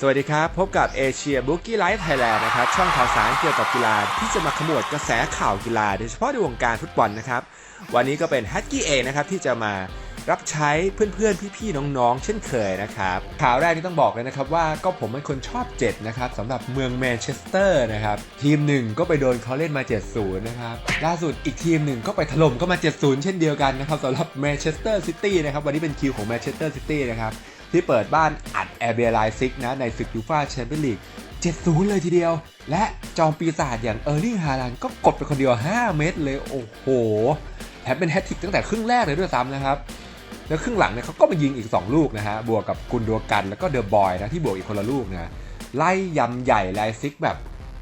สวัสดีครับ พบกับเอเชียบุ๊กี้ไลฟ์ไทยแลนด์นะครับ ช่องข่าวสารเกี่ยวกับกีฬาที่จะมาขมวดกระแสข่าวกีฬา โดยเฉพาะในวงการฟุตบอลนะครับ วันนี้ก็เป็นฮัตกี้เองนะครับที่จะมา รับใช้เพื่อนๆ พี่ๆ น้องๆ เช่นเคยนะครับข่าวแรกนี่ต้องบอกเลยนะครับว่าก็ผมเป็นคนชอบ7นะครับสำหรับเมืองแมนเชสเตอร์นะครับทีมหนึ่งก็ไปโดนเขาเล่นมา 70 นะครับล่าสุดอีกทีมหนึ่งก็ไปถล่มก็มา 70 เช่นเดียวกันนะครับสำหรับแมนเชสเตอร์ซิตี้นะครับวันนี้เป็นคิวของแมนเชสเตอร์ซิตี้นะครับที่เปิดบ้านอัดแอร์เบียไลซิกนะในศึกยูฟ่าแชมเปี้ยนลีก70 เลยทีเดียว และจอมปีศาจอย่างเออร์ลิงฮาลันก็กดไปคนเดียว 5 เม็ดเลย โอ้โหแถมเป็นแฮตทริกตั้งแต่ครึ่งแรกเลยด้วยซ้ำนะครับ แล้วครึ่งหลังเนี่ยเขาก็มายิงอีก 2 ลูกนะฮะ บวกกับกุนดัวกันแล้วก็เดอะบอยนะที่บวกอีกคนละลูกนะไล่ยำใหญ่ไลซิกแบบ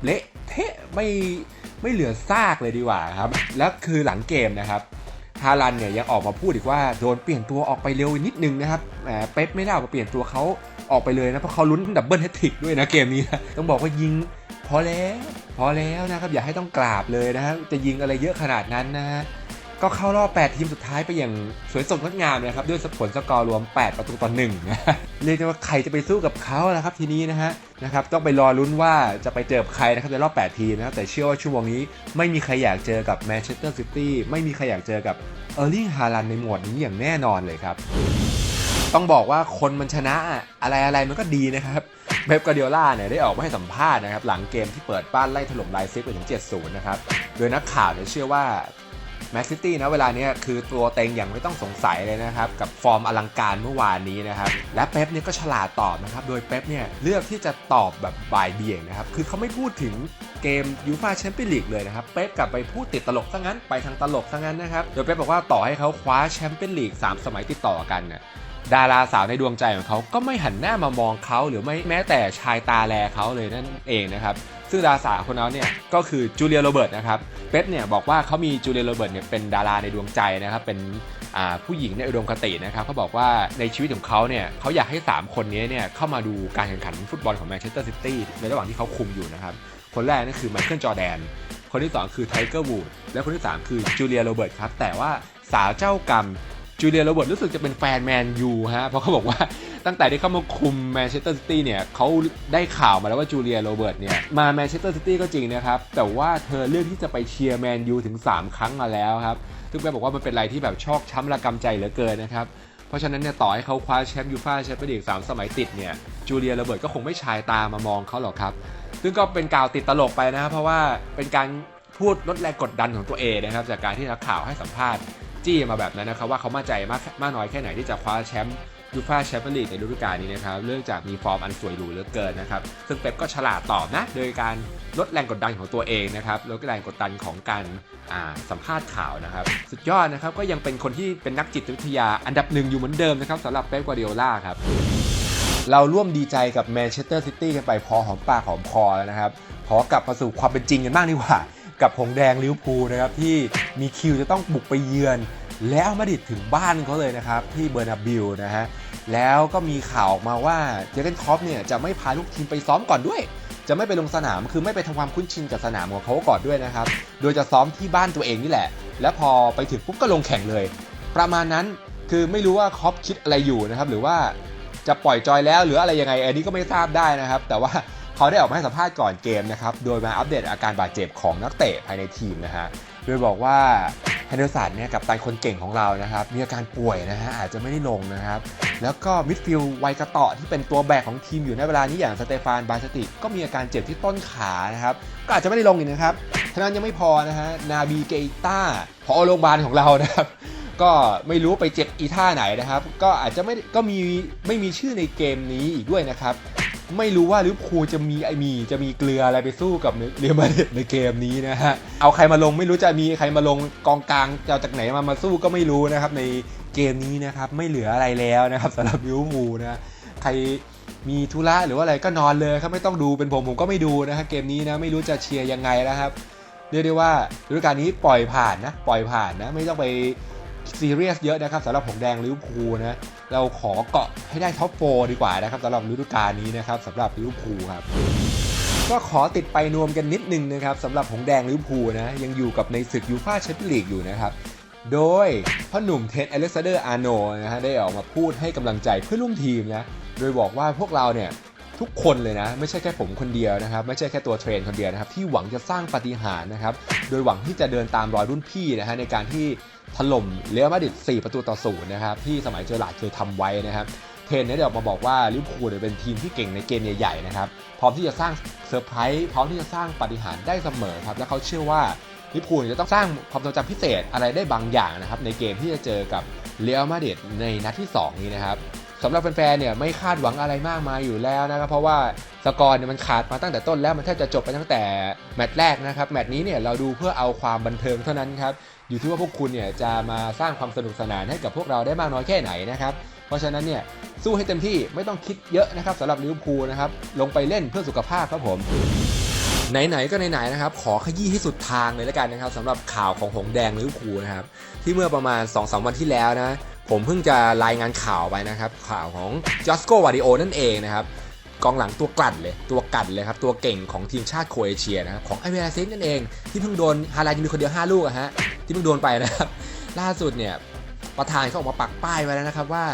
เละเทะไม่ไม่เหลือซากเลยดีกว่าครับ แล้วคือหลังเกมนะครับฮาลันเนี่ยยังออกมาพูดอีกว่าโดนเปลี่ยนตัวออกไปเร็วนิดนึงนะครับแหมเป๊ปไม่ได้ออกมาเปลี่ยนตัวเขาออกไปเลยนะเพราะเขาลุ้นดับเบิลแฮตทริกด้วยนะเกมนี้นะต้องบอกว่ายิงพอแล้ว พอแล้วนะครับอย่าให้ต้องกราบเลยนะฮะจะยิงอะไรเยอะขนาดนั้นนะฮะ ก็เข้ารอบ 8 ทีมสุดท้ายไปอย่างสวยสดงดงามนะครับ ด้วยผลสกอร์รวม 8 ประตูต่อ1นะฮะเรียกได้ว่าใครจะไปสู้กับเขานะครับทีนี้นะฮะนะครับต้องไปรอลุ้นว่าจะไปเจอใครนะครับในรอบ 8 ทีมนะครับแต่เชื่อว่าชั่วโมงนี้ไม่มีใครอยากเจอกับแมนเชสเตอร์ซิตี้ไม่มีใครอยากเจอกับเออร์ลิงฮาลันในหมวดนี้อย่างแน่นอนเลยครับ ต้องบอกว่าคนมันชนะอะไรอะไรมันก็ดีนะครับเบบกาเดียล่าเนี่ยได้ออกมาให้สัมภาษณ์นะครับหลังเกมที่เปิดบ้านไล่ถล่มไลซิกไปถึง 70 นะครับ โดยนักข่าวเนี่ยเชื่อว่า แมนซิตี้นะเวลาเนี้ยคือตัวเต็งอย่างไม่ต้องสงสัยเลยนะครับ กับฟอร์มอลังการเมื่อวานนี้นะครับ และเป๊ปเนี่ยก็ฉลาดตอบนะครับ โดยเป๊ปเนี่ยเลือกที่จะตอบแบบบ่ายเบี่ยงนะครับ คือเขาไม่พูดถึงเกมยูฟาแชมเปี้ยนลีกเลยนะครับ เป๊ปกลับไปพูดติดตลกซะงั้นไปทางตลกซะงั้นนะครับ โดยเป๊ปบอกว่าต่อให้เขาคว้าแชมเปี้ยนลีก3สมัยติดต่อกันเนี่ยดาราสาวในดวงใจของเขาก็ไม่หันหน้ามามองเขาหรือไม่แม้แต่ชายตาแลเขาเลยนั่นเองนะครับ ซึ่งดาราสาวคนนั้นเนี่ยก็คือจูเลียโรเบิร์ตนะครับเป๊ปเนี่ยบอกว่าเขามีจูเลียโรเบิร์ตเนี่ยเป็นดาราในดวงใจนะครับเป็นผู้หญิงในอุดมคตินะครับเขาบอกว่าในชีวิตของเขาเนี่ยเขาอยากให้ 3 คนนี้เนี่ยเข้ามาดูการแข่งขันฟุตบอลของแมนเชสเตอร์ซิตี้ในระหว่างที่เขาคุมอยู่นะครับคนแรกนั่นคือไมเคิลจอร์แดน คนที่ 2 คือไทเกอร์วูดและคนที่ 3 คือจูเลียโรเบิร์ตครับแต่ว่าสาวเจ้ากรรมจูเลียโรเบิร์ตรู้สึกจะเป็นแฟนแมนยูฮะเพราะเขาบอกว่า ตั้งแต่ที่เข้ามาคุมแมนเชสเตอร์ซิตี้เนี่ยเขาได้ข่าวมาแล้วว่าจูเลียโรเบิร์ตเนี่ยมาแมนเชสเตอร์ซิตี้ก็จริงนะครับ แต่ว่าเธอเลือกที่จะไปเชียร์แมนยูถึง 3 ครั้งมาแล้วครับซึ่งแม่บอกว่ามันเป็นอะไรที่แบบชอกช้ำระกำใจเหลือเกินนะครับเพราะฉะนั้นเนี่ยต่อให้เขาคว้าแชมป์ยูฟ่าแชมเปี้ยนลีกสามสมัยติดเนี่ยจูเลียโรเบิร์ตก็คงไม่ชายตามามองเขาหรอกครับ ซึ่งก็เป็นกล่าวติดตลกไปนะครับเพราะว่าเป็นการพูดลดแรงกดดันของตัวเองนะครับจากการที่นักข่าวให้สัมภาษณ์จี้มาแบบนั้นนะครับว่าเขามั่นใจมากมากน้อยแค่ไหนที่จะคว้าแชมป์ ยูฟ่าแชมเปี้ยนลีกในฤดูกาลนี้นะครับเนื่องจากมีฟอร์มอันสวยหรูเหลือเกินนะครับซึ่งเป๊ปก็ฉลาดตอบนะโดยการลดแรงกดดันของตัวเองนะครับลดแรงกดดันของการสัมภาษณ์ข่าวนะครับ สุดยอดนะครับก็ยังเป็นคนที่เป็นนักจิตวิทยาอันดับหนึ่งอยู่เหมือนเดิมนะครับสำหรับเป๊ปกวาร์ดิโอลาครับเราร่วมดีใจกับแมนเชสเตอร์ซิตี้กันไปพอหอมปากหอมคอแล้วนะครับขอกลับมาสู่ความเป็นจริงกันบ้างดีกว่า กับผงแดงลิเวอร์พูลนะครับที่มีคิวจะต้องบุกไปเยือน แล้วมาดิดถึงบ้านเขาเลยนะครับ ที่เบอร์นาบิลนะฮะแล้วก็มีข่าวออกมาว่าเจเกนคอปเนี่ยจะไม่พาลูกทีมไปซ้อมก่อนด้วย จะไม่ไปลงสนามคือไม่ไปทำความคุ้นชินกับสนามของเขาก่อนด้วยนะครับ โดยจะซ้อมที่บ้านตัวเองนี่แหละ แล้วพอไปถึงปุ๊บก็ลงแข่งเลย ประมาณนั้นคือไม่รู้ว่าคอปคิดอะไรอยู่นะครับหรือว่าจะปล่อยจอยแล้วหรืออะไรยังไงอันนี้ก็ไม่ทราบได้นะครับ แต่ว่าเขาได้ออกมาให้สัมภาษณ์ก่อนเกมนะครับ โดยมาอัปเดตอาการบาดเจ็บของนักเตะภายในทีมนะฮะ โดยบอกว่า แฮนเดอร์สันเนี่ยกับตันคนเก่งของเรานะครับ มีอาการป่วยนะฮะอาจจะไม่ได้ลงนะครับ แล้วก็มิดฟิลด์ไวกระเตาะที่เป็นตัวแบกของทีมอยู่ในเวลานี้อย่างสเตฟานบาสติก็มีอาการเจ็บที่ต้นขานะครับ ก็อาจจะไม่ได้ลงอีกนะครับท่านั้นยังไม่พอนะฮะนาบีเกต้าพอโรงพยาบาลของเรานะครับก็ไม่รู้ไปเจ็บอีท่าไหนนะครับ ก็อาจจะไม่ก็มีไม่มีชื่อในเกมนี้อีกด้วยนะครับ ไม่รู้ว่าลิเวอร์พูลจะมีไอมีจะมีเกลืออะไรไปสู้กับเรอัลมาดริดในเกมนี้นะฮะ เอาใครมาลงไม่รู้จะมีใครมาลงกองกลางจะเอาจากไหนมามาสู้ก็ไม่รู้นะครับในเกมนี้นะครับไม่เหลืออะไรแล้วนะครับสำหรับลิเวอร์พูลนะใครมีธุระหรือว่าอะไรก็นอนเลยครับไม่ต้องดูเป็นผมผมก็ไม่ดูนะครับเกมนี้นะไม่รู้จะเชียร์ยังไงแล้วครับเรียกได้ว่าฤดูกาลนี้ปล่อยผ่านนะปล่อยผ่านนะไม่ต้องไป ซีเรียสเยอะนะครับสำหรับผงแดงลิเวอร์พูลนะเราขอเกาะให้ได้ท็อปโฟดีกว่านะครับสำหรับฤดูกาลนี้นะครับสำหรับลิเวอร์พูลครับก็ขอติดไปนวมกันนิดนึงนะครับสำหรับผงแดงลิเวอร์พูลนะยังอยู่กับในศึกยูฟ่าแชมเปี้ยนลีกอยู่นะครับโดยพ่อหนุ่มเท็ดอเล็กซานเดอร์อาร์โนนะฮะได้ออกมาพูดให้กำลังใจเพื่อนร่วมทีมนะโดยบอกว่าพวกเราเนี่ยทุกคนเลยนะ ไม่ใช่แค่ผมคนเดียวนะครับ ไม่ใช่แค่ตัวเทรนคนเดียวนะครับ ที่หวังจะสร้างปาฏิหารนะครับ โดยหวังที่จะเดินตามรอยรุ่นพี่นะฮะในการที่ ถล่มเรอัลมาดริด4ประตูต่อศูนย์นะครับที่สมัยเจอร์ลาดเคยทำไว้นะครับเทนเนี่ยเดี๋ยวมาบอกว่าลิเวอร์พูลเนี่ยเป็นทีมที่เก่งในเกมใหญ่ๆนะครับพร้อมที่จะสร้างเซอร์ไพรส์พร้อมที่จะสร้างปาฏิหาริย์ได้เสมอครับและเขาเชื่อว่าลิเวอร์พูลจะต้องสร้างความทรงจำพิเศษอะไรได้บางอย่างนะครับในเกมที่จะเจอกับเรอัลมาดริดในนัดที่ 2 นี้นะครับ สำหรับแฟนๆเนี่ยไม่คาดหวังอะไรมากมายอยู่แล้วนะครับเพราะว่าสกอร์เนี่ยมันขาดมาตั้งแต่ต้นแล้วมันแทบจะจบไปตั้งแต่แมตช์แรกนะครับแมตช์นี้เนี่ยเราดูเพื่อเอาความบันเทิงเท่านั้นครับอยู่ที่ว่าพวกคุณเนี่ยจะมาสร้างความสนุกสนานให้กับพวกเราได้มากน้อยแค่ไหนนะครับเพราะฉะนั้นเนี่ยสู้ให้เต็มที่ไม่ต้องคิดเยอะนะครับสำหรับลิเวอร์พูลนะครับลงไปเล่นเพื่อสุขภาพครับผมไหนๆก็ไหนๆนะครับขอขยี้ให้สุดทางเลยแล้วกันนะครับสำหรับข่าวของหงแดงลิเวอร์พูลนะครับที่เมื่อประมาณ2-3วันที่แล้วนะ ผมเพิ่งจะรายงานข่าวไปนะครับ ข่าวของจอสโกวาดิโอนั่นเองนะครับกองหลังตัวกลั่นเลยตัวกลั่นเลยครับ ตัวเก่งของทีมชาติโครเอเชียนะครับของไอเวลาซิกนั่นเอง ที่เพิ่งโดนฮาลาลยิงมีคนเดียว 5 ลูกอะฮะที่เพิ่งโดนไปนะครับ ล่าสุดเนี่ยประธานเขาออกมาปักป้ายไว้แล้วนะครับว่า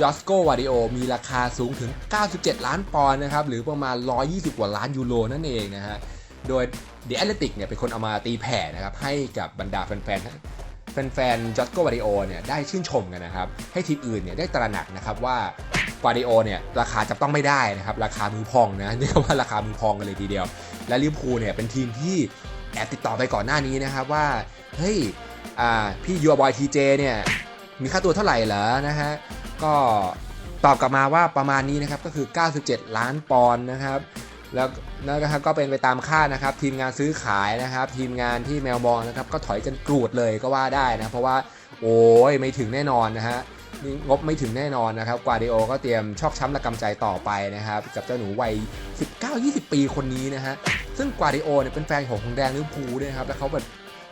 ยอสโกวาดิโอมีราคาสูงถึง 97 ล้านปอนด์นะครับหรือประมาณ 120 กว่าล้านยูโรนั่นเองนะฮะโดย The Athletic เนี่ยเป็นคนเอามาตีแผ่นะครับให้กับบรรดาแฟนๆ แฟนๆจอสโกวาดิโอเนี่ยได้ชื่นชมกันนะครับ ให้ทีมอื่นเนี่ยได้ตระหนักนะครับว่าวาดิโอเนี่ยราคาจับต้องไม่ได้นะครับ ราคามือพองนะเรียกว่าราคามือพองกันเลยทีเดียว และลิเวอร์พูลเนี่ยเป็นทีมที่แอบติดต่อไปก่อนหน้านี้นะครับว่าเฮ้ยพี่ยูบอยทีเจเนี่ยมีค่าตัวเท่าไหร่เหรอนะฮะก็ตอบกลับมาว่าประมาณนี้นะครับก็คือ 97 ล้านปอนด์นะครับ แล้วนะครับก็เป็นไปตามคาดนะครับ ทีมงานซื้อขายนะครับ ทีมงานที่แมวมองนะครับ ก็ถอยกันกรูดเลยก็ว่าได้นะ เพราะว่าโอ้ยไม่ถึงแน่นอนนะฮะงบไม่ถึงแน่นอนนะครับกวาดิโอก็เตรียมชอกช้ำระกำใจต่อไปนะครับ กับเจ้าหนูวัย 19-20 ปีคนนี้นะฮะ ซึ่งกวาดิโอเนี่ยเป็นแฟนของหงแดงลิเวอร์พูลด้วยนะครับ แล้วเขาแบบ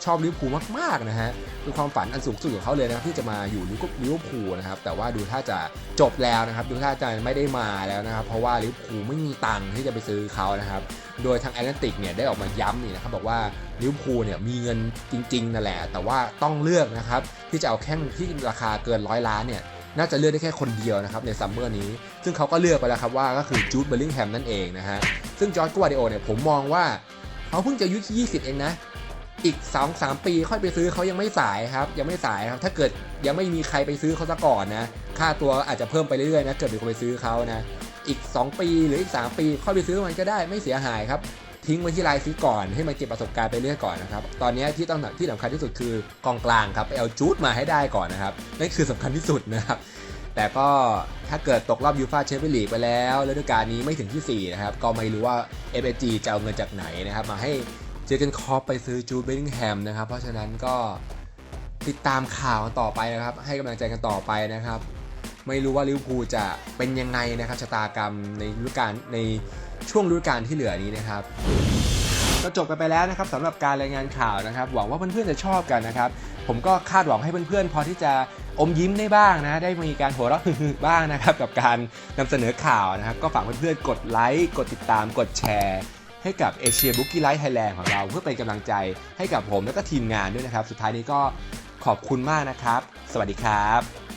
ชอบลิเวอร์พูลมากๆนะฮะคือความฝันอันสูงสุดของเขาเลยนะครับที่จะมาอยู่ลิเวอร์พูลนะครับแต่ว่าดูท่าจะจบแล้วนะครับดูท่าจะไม่ได้มาแล้วนะครับเพราะว่าลิเวอร์พูลไม่มีตังค์ที่จะไปซื้อเขานะครับโดยทางแอตแลนติกเนี่ยได้ออกมาย้ำนี่นะครับบอกว่าลิเวอร์พูลเนี่ยมีเงินจริงๆนั่นแหละ แต่ว่าต้องเลือกนะครับที่จะเอาแข้งที่ราคาเกินร้อยล้านเนี่ยน่าจะเลือกได้แค่คนเดียวนะครับในซัมเมอร์นี้ ซึ่งเขาก็เลือกไปแล้วครับว่าก็คือจูดเบลลิงแฮมนั่นเองนะฮะซึ่งจอร์จกวดิโอเนี่ยผมมองว่าเขาเพิ่งจะอายุที่20 เองนะ อีก 2-3 ปีค่อยไปซื้อเขายังไม่สายครับ ยังไม่สายครับ ถ้าเกิดยังไม่มีใครไปซื้อเขาซะก่อนนะ ค่าตัวอาจจะเพิ่มไปเรื่อยๆนะ เกิดมีคนไปซื้อเขานะ อีก 2 ปีหรืออีก 3 ปี ค่อยไปซื้อมันก็ได้ไม่เสียหายครับ ทิ้งไว้ที่รายซื้อก่อนให้มันเก็บประสบการณ์ไปเรื่อยก่อนนะครับ ตอนนี้ที่ต้องที่สำคัญที่สุดคือกองกลางครับไปเอาจูดมาให้ได้ก่อนนะครับนั่นคือสำคัญที่สุดนะครับแต่ก็ถ้าเกิดตกรอบยูฟาแชมเปี้ยนลีกไปแล้วฤดูกาลนี้ไม่ถึงที่ 4 นะครับ ก็ไม่รู้ว่า f อ g จะเอาเงินจากไหนนะครับ มาให้ จอร์เกนคอปไปซื้อจูดเบลลิงแฮมนะครับ เพราะฉะนั้นก็ติดตามข่าวกันต่อไปนะครับ ให้กำลังใจกันต่อไปนะครับ ไม่รู้ว่าลิเวอร์พูลจะเป็นยังไงนะครับชะตากรรมในฤดูกาลในช่วงฤดูกาลที่เหลือนี้นะครับก็จบกันไปแล้วนะครับสำหรับการรายงานข่าวนะครับ หวังว่าเพื่อนๆจะชอบกันนะครับ ผมก็คาดหวังให้เพื่อนๆ พอที่จะอมยิ้มได้บ้างนะ ได้มีการหัวเราะฮึๆบ้างนะครับ กับการนำเสนอข่าวนะครับ ก็ฝากเพื่อนๆกดไลค์กดติดตามกดแชร์ ให้กับเอเชียบุ๊กกี้ไลท์ไทยแลนด์ของเราเพื่อเป็นกำลังใจให้กับผมและก็ทีมงานด้วยนะครับ สุดท้ายนี้ก็ขอบคุณมากนะครับ สวัสดีครับ